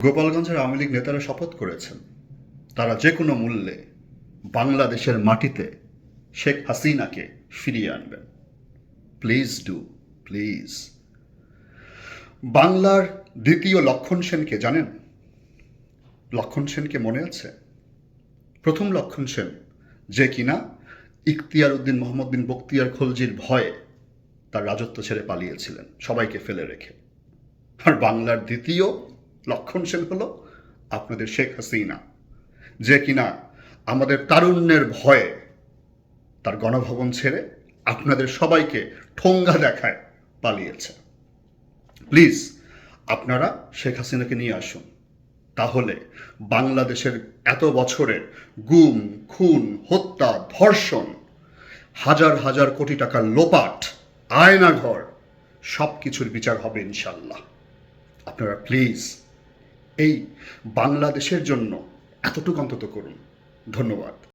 গোপালগঞ্জের আওয়ামী লীগ নেতারা শপথ করেছেন, তারা যে কোনো মূল্যে বাংলাদেশের মাটিতে শেখ হাসিনাকে ফিরিয়ে আনবেন। Please do, please. বাংলার দ্বিতীয় লক্ষণ সেনকে জানেন? লক্ষণ সেনকে মনে আছে? প্রথম লক্ষণ সেন যে কিনা ইখতিয়ার উদ্দিন মোহাম্মদ বিন বক্তিয়ার খলজির ভয়ে তার রাজত্ব ছেড়ে পালিয়েছিলেন, সবাইকে ফেলে রেখে। আর বাংলার দ্বিতীয় লক্ষণ সেন হলো আপনাদের শেখ হাসিনা। যে কিনা আমাদের তারুণ্যের ভয়ে তার গণভবন ছেড়ে আপনাদের সবাইকে ঠোঙ্গা দেখায় পালিয়েছে। প্লিজ আপনারা শেখ হাসিনাকে নিয়ে আসুন। তাহলে বাংলাদেশের এত বছরের গুম, খুন, হত্যা, ধর্ষণ, হাজার হাজার কোটি টাকার লোপাট, আয়নাঘর সব কিছুর বিচার হবে ইনশাল্লাহ আপনারা প্লিজ এই বাংলাদেশের জন্য এতটুকু অন্তত করুন। ধন্যবাদ।